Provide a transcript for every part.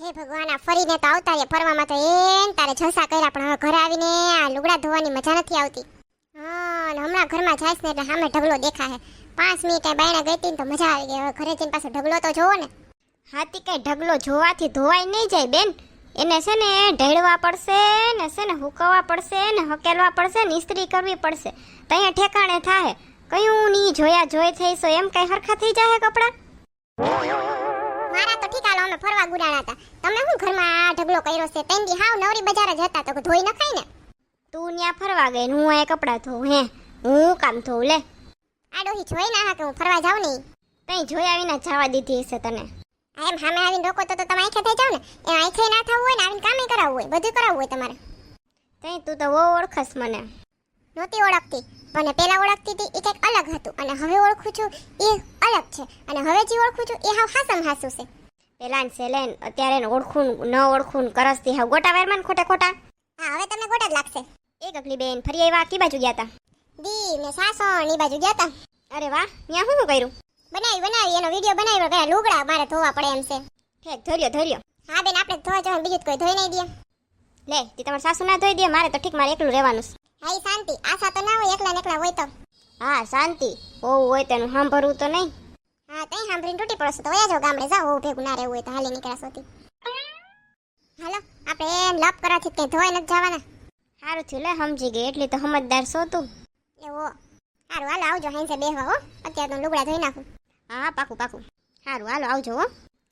હે ભગવાન, આ ફરીને તો આવતા રહ્યા. ફરવામાં તો એન તારે જલસા કર્યા, પણ હવે ઘરે આવીને આ લુગડા ધોવાની મજા નથી આવતી. હા, અને હમણાં ઘરમાં જાય ને એટલે સામે ઢગલો દેખાય પાંચ મિનિટ બાયણા ગઈ હતી તો મજા આવી ગઈ. હવે ઘરે જઈને પાછો ઢગલો તો જોવો ને. હાથી કઈ ઢગલો જોવાથી ધોવાય નહીં જાય બેન. એને છે ને ઢેળવા પડશે ને છે ને હુકવવા પડશે ને હકેલવા પડશે ને ઇસ્ત્રી કરવી પડશે. તો અહીંયા ઠેકાણે થાય કયું નહીં જોયા જોઈ થઈશો, એમ કઈ હરખા થઈ જાય કપડા? મારા તો ઠીક હાલો અમે ફરવા ગુડાણા હતા. તમે શું ઘરમાં આ ઢગલો કર્યો છે? તેન દી હાવ નવરી બજાર જ હતા તો ધોઈ નખાય ને. તું ત્યાં ફરવા ગઈ હું એ કપડાં ધોઉં હે? હું કામ ધોઉં લે. આ ડોહી જોઈ ના કે હું ફરવા જાઉં નહીં. કઈ જોયા વિના જવા દીધી હશે તને. એમ સામે આવીને રોકો તો તો તમે આંખે થઈ જાવ ને. એ આંખે ના થવું હોય ને આવીને કામે કરાવવું હોય બધું કરાવવું હોય તમારે. કઈ તું તો બહુ ઓળખસ મને. નહોતી ઓળખતી. અને પહેલાં ઓળખતી હતી એ કંઈક અલગ હતું. અને હવે ઓળખું છું એ અલગ છે. અને હવે જે ઓળખું છું એ હાવ હાસમ હાસું છે. ને સેલેન અત્યારે ઓળખું ન ઓળખું કરસતી હાવ ગોટા વેરમાન ખોટા ખોટા. હા હવે તમને ગોટા જ લાગશે. એ ગગલી બેન ફરી આવ્યા કી બાજુ ગયા તા દી ને સાસણ એ બાજુ ગયા હતા અરે વાહ ત્યાં શું કર્યું? બનાવી બનાવી એનો વીડિયો બનાવ્યો કે લુગડા મારે ધોવા પડે એમ છે. ઠેક ધર્યો ધર્યો. હા બેન આપણે ધોવા જવાનું બીજું કોઈ ધોઈ નહીં દે. લે તે તમારા સાસુ ના ધોઈ દે મારે તો ઠીક મારે એકલું રહેવાનું છે. હા શાંતિ આશા તો ના હોય એકલા ને એકલા હોય તો. હા શાંતિ. હોવું હોય તેનું સાંભળવું તો નહીં. હા તઈ સાંભળીને તૂટી પડશે તો વયા જો ગામડે. જાઓ હોવું ભેગું ના રહેવું હોય તો હાલી નીકળ્યા સોતી હાલો આપણે એમ લપ કરવાથી કંઈ ધોઈ નથી જવાના. સારું થયું લે સમજી ગઈ. એટલી તો સમજદાર છો તું. એવો સારું હાલો આવજો હાંસે બેહવા હો. અત્યારે તો લુગડા ધોઈ નાખું. હા પાકું પાકું. સારું હાલો આવજો હો.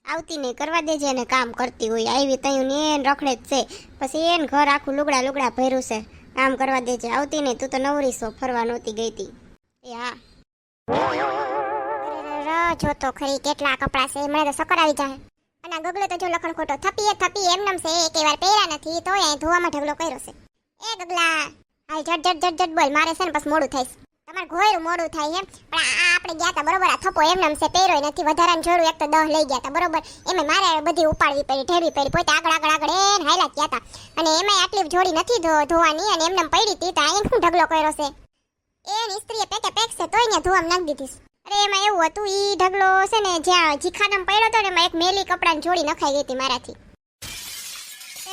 આવતી નહીં કરવા દેજે એને કામ કરતી હોય. આવી તયું ને એને રખડે જ છે. પછી એને ઘર આખું લુગડા લુગડા ભર્યું છે. કામ કરવા દેજે આવતી નહીં. તું તો નવરી સો ફરવા નહોતી ગઈ તી એ હા. જો તો ખરી. કેટલા કપડા છે મને તો સકર આવી જાય અને ગગલો તો જો લખણ ખોટો થપીએ થપી એમનેમ છે. એક વાર પહેર્યા નથી તો એ ધોવામાં ઢગલો કર્યો છે. એ ગગલા. હાલ જટ જટ જટ જટ બોલ. મારે છે ને બસ મોડું થાય તમારે ઘોયરું મોડું થાય એમ. પણ આ આપણે ગયા હતા બરોબર, આ થપ્પો એમનેમ છે, પહેર્યો નથી, વધારાનું જોડું એક તો દહ લઈ ગયા હતા બરોબર. એમાં મારે બધી ઉપાડવી પડી ઠેરવી પડી, પોતે આગળ આગળ આગળ એને હાયલા ગયા હતા અને એમાં આટલી જોડી નથી ધોવાની અને એમને પડી હતી તો અહીં શું ઢગલો કર્યો છે? એની સ્ત્રીએ પેકે પેક છે, તોય ને ધોવામાં નાખી દીધી અરે એમાં એવું હતું એ ઢગલો છે ને, જ્યાં જીખાડમ પડ્યો હતો ને એમાં એક મેલી કપડાની જોડી નખાઈ ગઈ હતી મારાથી.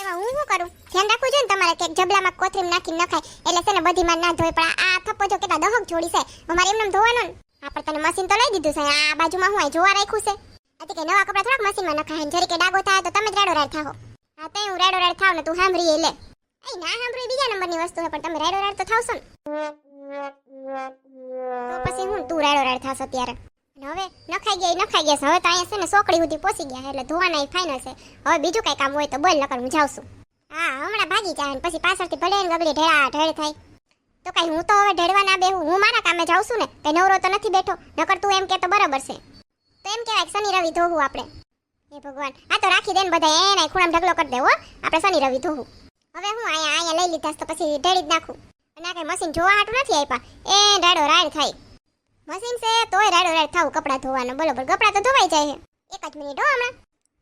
એમાં હું શું કરું? ધ્યાન રાખવું જોઈએ ને તમારે કે જબલામાં કોથરીમ નાખી નખાય એટલે છે ને બધી માં ના ધોય, પણ આ થપ્પો જો કેટલા દહક જોડી છે. અમારે એમને ધોવાનો આપણે તને મશીન તો લઈ દીધું છે, આ બાજુમાં હું જોવા રાખ્યું છે. આથી કે નવા કપડા થોડાક મશીનમાં નખાય જરી કે ડાગો થાય તો તમે જ રેડો રેડ થાઓ હા, તઈ હું રેડો રેડ થાવ ને તું સાંભળી લે. એ ના સાંભળી બીજા નંબરની વસ્તુ છે, પણ તમે રેડો રેડ તો થાવશો ને. તો પછી હું તું રેડો રેડ થાશ અત્યારે અને હવે નખાઈ ગયા નખાઈ ગયા હવે તો અહીંયા છે ને સોકડી સુધી પહોંચી ગયા એટલે ધોવાના ફાઇનલ છે. હવે બીજું કઈ કામ હોય તો બોલ, નકર હું જાઉં છું. હા, હમણાં ભાગી જાય પછી પાછળથી ભલે ને ગગડી ઢેળા ઢેળ થાય. તો કઈ હું તો હવે ઢેળવા ના બેહું. હું મારા કામે જાઉં છું ને, કઈ નવરો તો નથી બેઠો. નકર તું એમ કે તો બરાબર છે. તો એમ કહેવાય શનિ રવિ ધોવું આપણે. હે ભગવાન હા તો રાખી દે ને બધા એને ખૂણામાં ઢગલો કરી દેવો આપણે શનિ રવિ ધોવું. હવે હું અહીંયા અહીંયા લઈ લીધા તો પછી ઢેળી જ નાખું. અને આ કઈ મશીન જોવા હાટું નથી આપ્યા એ રાડો રાડ થાય. મશીન છે, તોય રાડો રાડ થાવ, કપડાં ધોવાનું, બરોબર. કપડાં તો ધોવાઈ જાય છે. એક જ મિનિટ હો હમણાં.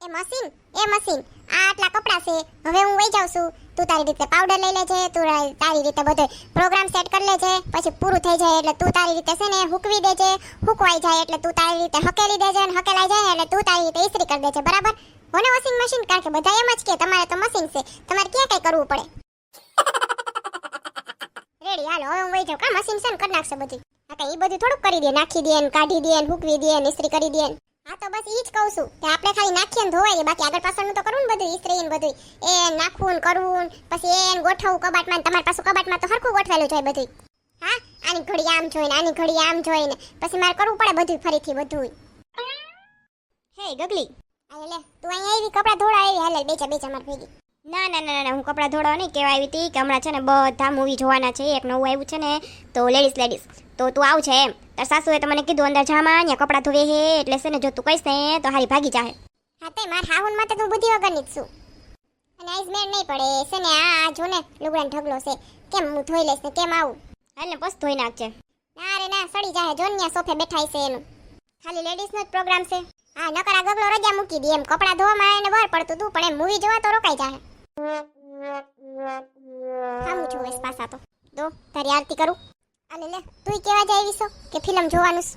એ મશીન એ મશીન. આ આટલા કપડાં છે. હવે હું વહી જાઉં છું. તું તારી રીતે પાવડર લઈ લેજે, તું તારી રીતે બધો પ્રોગ્રામ સેટ કરી લેજે, પછી પૂરું થઈ જાય એટલે તું તારી રીતે છે ને હૂકવી દેજે. હૂકવાઈ જાય એટલે તું તારી રીતે હકેલી દેજે અને હકેલાઈ જાય એટલે તું તારી રીતે ઇસ્ત્રી કરી દેજે, બરાબર? હોને વોશિંગ મશીન કારણ કે બધા એમ જ કે તમારે તો મશીન છે. તમારે ક્યાં કઈ કરવું પડે? રેડી હાલો, હવે હું વહી જાઉં. કા મશીન છે ને, કરી નાખશે બધું કઈ બધું થોડુંક કરી દે, નાખી દે કાઢી દે હૂકવી દે ઇસ્ત્રી કરી દે હા, તો બસ ઈ જ કહું છું કે આપણે ખાલી નાખીએ ને ધોવાઈએ, બાકી આગળ પાછળનું તો કરવું ને બધું ઇસ્ત્રી ને બધું એ નાખવું ને કરવું પછી એને ગોઠવવું કબાટમાં તમારી પાસે કબાટમાં તો હરખું ગોઠવેલું છે બધું હા, આની ઘડી આમ જોઈને, આની ઘડી આમ જોઈને. પછી મારે કરવું પડે બધું ફરીથી બધું હે ગગલી એટલે લે, તું અહીંયા આવી, કપડાં ધોળા આવી. હાલે બેચા બેચા માર ભેગી. ના ના ના ના હું કપડાં ધોળવા નહીં કહેવા આવી હતી કે હમણાં છે ને બધા મૂવી જોવાના છે. એક નવું આવ્યું છે ને, તો લેડીઝ લેડીઝ તો તું આવ છે એમ. તાર સાસુએ તો મને કીધું અંદર જામાં અહીંયા કપડાં ધોવે હે એટલે છે ને જો તું કહીશ ને તો હારી ભાગી જાહે. હા તે માર હાહુન માટે તું બુદ્ધિ વગરની જ છું. અને આઈસ મેળ નહીં પડે છે ને આ જો ને લુગડાનો ઢગલો છે. કેમ હું ધોઈ લઈશ ને કેમ આવું? હાલ ને બસ ધોઈ નાખજે. ના રે ના સડી જાય જો ને સોફે બેઠાય છે એનું. ખાલી લેડીઝ નો જ પ્રોગ્રામ છે. હા નકર આ ગગલો રજા મૂકી દે એમ. કપડા ધોવામાં એને વાર પડતું તું પણ એમ મૂવી જોવા તો રોકાઈ જાય સામું છું વેસ પાસા તો. દો તારી આરતી કરું. અલે લે તું કેવા જાય છો કે ફિલ્મ જોવાનું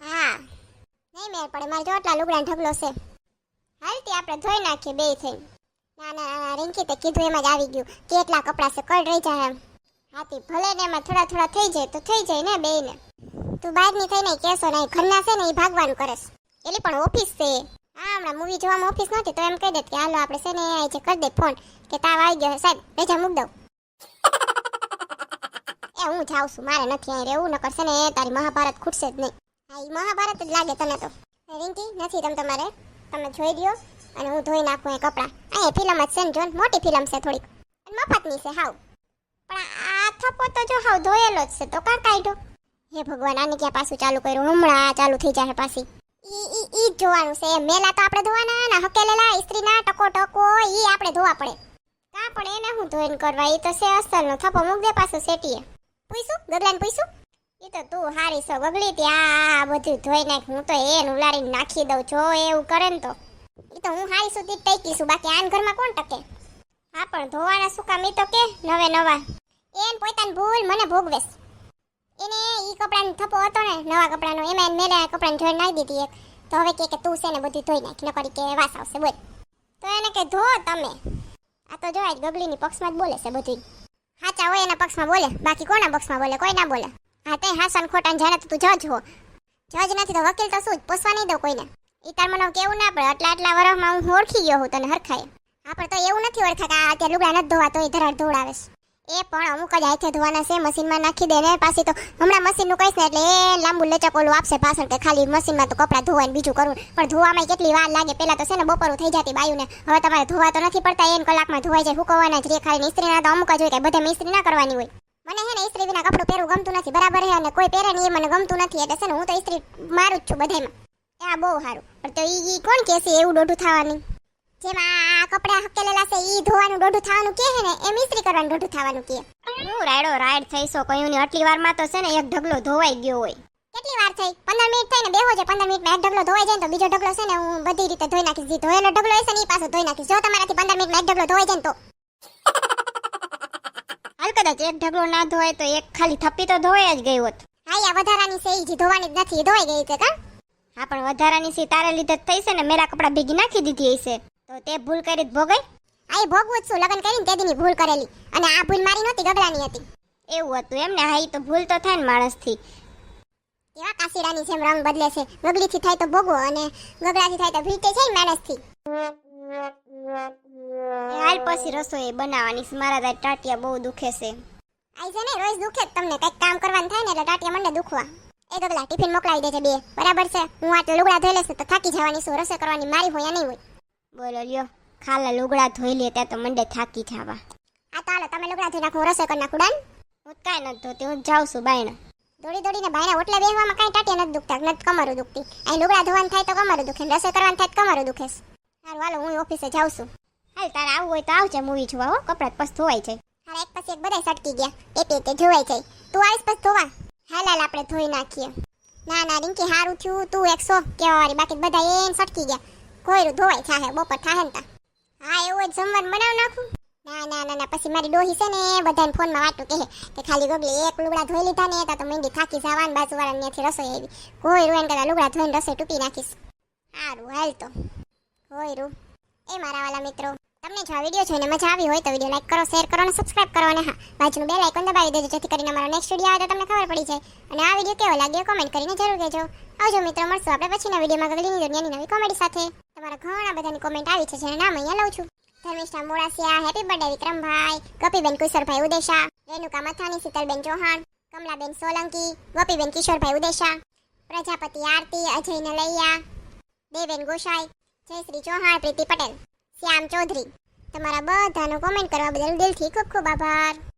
હા. નહીં મેર પડે મારે જો આટલા લુગડા ઢગલો છે. હાલતી આપણે ધોઈ નાખીએ બે થઈને. ના ના રિંકી તે કીધું એમાં જ આવી ગયું. કેટલા કપડાં છે કડ રહી જાય એમ. હાથી ભલે ને એમાં થોડા થોડા થઈ જાય તો થઈ જાય ને બે ને તું બહારની થઈને કહેશો નહીં ઘરના છે ને એ ભાગવાનું કરેશ એલી પણ ઓફિસ છે. હા હમણાં મૂવી જોવામાં ઓફિસ નહોતી તો એમ કહી દે કે હાલો આપણે છે ને એ જે કરી દે ફોન કે તાવ આવી ગયો સાહેબ રજા મૂક દઉં. એ હું જાઉં છું, મારે નથી અહીં રહેવું ન કરશે ને તારી મહાભારત ખૂટશે જ નહીં. હા એ મહાભારત જ લાગે તને તો. રિંકી, નથી તમે તમારે તમે જોઈ દ્યો, અને હું ધોઈ નાખું એ કપડાં. અહીંયા ફિલ્મ જ છે ને, જોન, મોટી ફિલ્મ છે થોડીક. મફતની છે, હાવ. પણ આ થપ્પો તો જો હાવ ધોયેલો જ છે, તો કા કાઢ્યો? હે ભગવાન, આને ક્યાં પાછું ચાલુ કર્યું? હમણાં ચાલુ થઈ જાય પાછી. ઈ ઈ ઈ જોવાનું છે મેલા તો આપણે ધોવાના, ના હકેલેલા, ઇસ્ત્રીના ટકો ટકો ઈ આપણે ધોવા પડે. કા પણ એને હું ધોઈને કરવા, ઈ તો છે અસલનો. થપ્પો મૂક દે પાછું સેટીએ પૂછું? ગગલાને પૂછું? એ તો તું હારી છો ગગલી ત્યાં બધું ધોઈ નાખ, હું તો એનું ઉલારીને નાખી દઉં, જો એવું કરે ને તો. એ તો હું હારી સુધી જ ટઈકીશું બાકી આન ઘરમાં કોણ ટકે? હા, પણ ધોવાના શું કામ એ તો કે, નવે નવા. એન પોતાની ભૂલ મને ભોગવેશ એને ઈ કપડાનો થપ્પો હતો ને, નવા કપડાનો, એમાં એને મેલે કપડાને ધોઈ નાખી દીધી એક. તો હવે કે તું છે ને બધું ધોઈ નાખ, નકરી કે વાસ આવશે બોલ. તો એને કે, ધો તમે. આ તો જોવાય ગગલીની પક્ષમાં જ બોલે છે બધું હાચા હોય એના પક્ષમાં બોલે. બાકી કોના પક્ષમાં બોલે? કોઈ ના બોલે. હા તે હાસન ખોટા જાણે તો તું જજ હો. જજ નથી તો વકીલ તો શું જ પૂછવા નહીં દઉં કોઈને. એ તાર મને કેવું ના પડે. આટલા આટલા વર્ષમાં હું ઓળખી ગયો હું તને હરખાય આપણે તો એવું નથી ઓળખા કે આ અત્યારે લુગડા નથી ધોવા તો એ ધરાડ ધોવડાવે એ પણ અમુક જ હાથે ધોવાના છે, મશીનમાં નાખી દે ને પાછી તો હમણાં મશીનનું કહીશ ને એટલે એ લાંબુ લચક આપશે પાછળ કે ખાલી મશીનમાં તો કપડાં ધોવાય બીજું કરવું પણ ધોવામાં કેટલી વાર લાગે? પહેલા તો છે ને બપોરું થઈ જતી બાયુને. હવે તમારે ધોવા તો નથી પડતા, એન કલાકમાં ધોવાઈ જાય હુકવાના જ રે ખાલી ઇસ્ત્રીના તો અમુક જ હોય કે બધે ઇસ્ત્રી ના કરવાની હોય. મને હે ને ઇસ્ત્રી વિના કપડું પહેરવું ગમતું નથી, બરાબર હે અને કોઈ પહેરે ને એ મને ગમતું નથી, એટલે છે ને હું તો ઇસ્ત્રી મારું જ છું બધામાં એ આ બહુ સારું. પણ તો ઈ કોણ કહેશે એવું દોઢું થવાની? જેમાં કપડા હકેલેલા છે ઈ ધોવાનું દોઢું થવાનું કે હે ને એમ ઇસ્ત્રી કરવાનું દોઢું થવાનું કે. હું રાયડો રાયડ થઈશો કયું ની આટલી વારમાં તો છે ને એક ઢગલો ધોવાઈ ગયો હોય. કેટલી વાર થઈ? પંદર મિનિટ થઈને બેહો છે પંદર મિનિટમાં એક ઢગલો ધોવાઈ જાય ને તો બીજો ઢગલો છે ને હું બધી રીતે ધોઈ નાખીશ. જે ધોયેલો ઢગલો હશે ને પાછો ધોઈ નાખીશ. જો તમારાથી પંદર મિનિટમાં એક ઢગલો ધોવાઈ જાય ને તો. હાલ કદાચ એક ઢગલો ના ધોવાય તો એક ખાલી થપ્પી તો ધોવાઈ જ ગઈ હોત. હા યા વધારાની છે ઈ જે ધોવાની જ નથી ધોવાઈ ગઈ છે કા? હા પણ વધારાની સી તારે લીધે જ થઈ છે ને મેરા કપડા ભેગી નાખી દીધી હશે. તો તે ભૂલ કરી ભોગઈ? આ ભોગવું જ છું. લગ્ન કરીને તે દીની ભૂલ કરેલી. અને આ ભૂલ મારી નહોતી ગગડાની હતી. એવું હતું એમ ને હા તો ભૂલ તો થાય ને માણસથી. કેવા કાસીડાની જેમ રંગ બદલે છે. ગગડીથી થાય તો ભોગવો અને ગગડાથી થાય તો ભીટે છે માણસથી. હાલ પછી રસોઈ બનાવવાની છે. મારા તાર ટાટિયા બહુ દુખે છે. આઈ છે ને રોજ દુખે તમને. કંઈક કામ કરવાનું થાય ને એટલે ટાટિયા મને દુખવા. એ ગગલા ટિફિન મોકલાવી દેજે બે. બરાબર છે? હું આટલા લુગડા ધોઈ લઈશ તો થાકી જવાની છું. રસોઈ કરવાની મારી હોય નહીં હોય. બોલો લ્યો. ખાલા લુગડા ધોઈ લેતા તો મંડે થાકી જવા. આ તો હાલો તમે લુગડા ધોઈ નાખો રસોઈ કરી નાખું ડન? હું કાંઈ નથી ધોતી હું જાઉં છું બાયણે. દોડી દોડીને બાયણા ઓટલે બેહવામાં કાંઈ ટાટિયા નથી દુખતા નથી કમરું દુખતી. અહીં લુગડા ધોવાનું થાય તો કમરું દુખે રસોઈ કરવાનું થાય તો કમરું દુખે. સારું હાલો હું ઓફિસે જાઉં છું. હાલ તારે આવવું હોય તો આવજે મૂવી જોવા હો. કપડાં પછી ધોવાય જાય. હાલ એક પછી એક બધા સટકી ગયા. એક એક ધોવાય જાય. તું આવીશ પછી ધોવા? હાલ હાલ આપણે ધોઈ નાખીએ. ના ના રિંકી સારું થયું તું એક સો. કેવા વાળી બાકી બધા એમ સટકી ગયા. કોયરું ધોવાય થાહે, બપોર થાહે ને તા. હા, એવું જ જમવાનું બનાવ નાખું. ના ના ના ના, પછી મારી ડોહી છે ને, બધાને ફોનમાં વાતું કહે કે ખાલી ગગલી એક લુગડા ધોઈ લીધા ને, તા મેંદી થાકી જવાન બાજુવાળા ત્યાંથી રસોઈ આવી. કોઈ એને કદાચ લુગડા ધોઈને રસોઈ તૂટી નાખીશ. સારું, હાલ તો. કોયરું એ મારા વાલા મિત્રો, તમને જો આ વીડિયો જોઈને મજા આવી હોય તો વીડિયો લાઈક કરો, શેર કરો અને સબસ્ક્રાઇબ કરો અને હા, બાજુનું બેલ આઇકોન દબાવી દેજો, જેથી કરીને અમારો નેક્સ્ટ વીડિયો આવે તો તમને ખબર પડી જાય. અને આ વીડિયો કેવો લાગ્યો કોમેન્ટ કરીને જરૂર કહેજો. આવજો મિત્રો, મળશું આપણે પછીના વિડીયોમાં ગગલીની દુનિયાની નવી કોમેડી સાથે. તમારા ઘણા બધાની કોમેન્ટ આવી છે, જેનું નામ અહીંયા લઉં છું. Dharmishtha Modasiya happy birthday Vikrambhai, Gopiben Kusharbhai Udesha Renuka Mathani, Shitalben Chauhan, Kamlaben Solanki, Gopiben Kishorbhai Udesha, Prajapati Aarti, Ajay Nalaiya, Deven Gosai, Jayshree Chauhan, Preeti Patel, Shyam Chaudhary. તમારા બધાનો કોમેન્ટ કરવા બદલ દિલથી ખૂબ ખૂબ આભાર.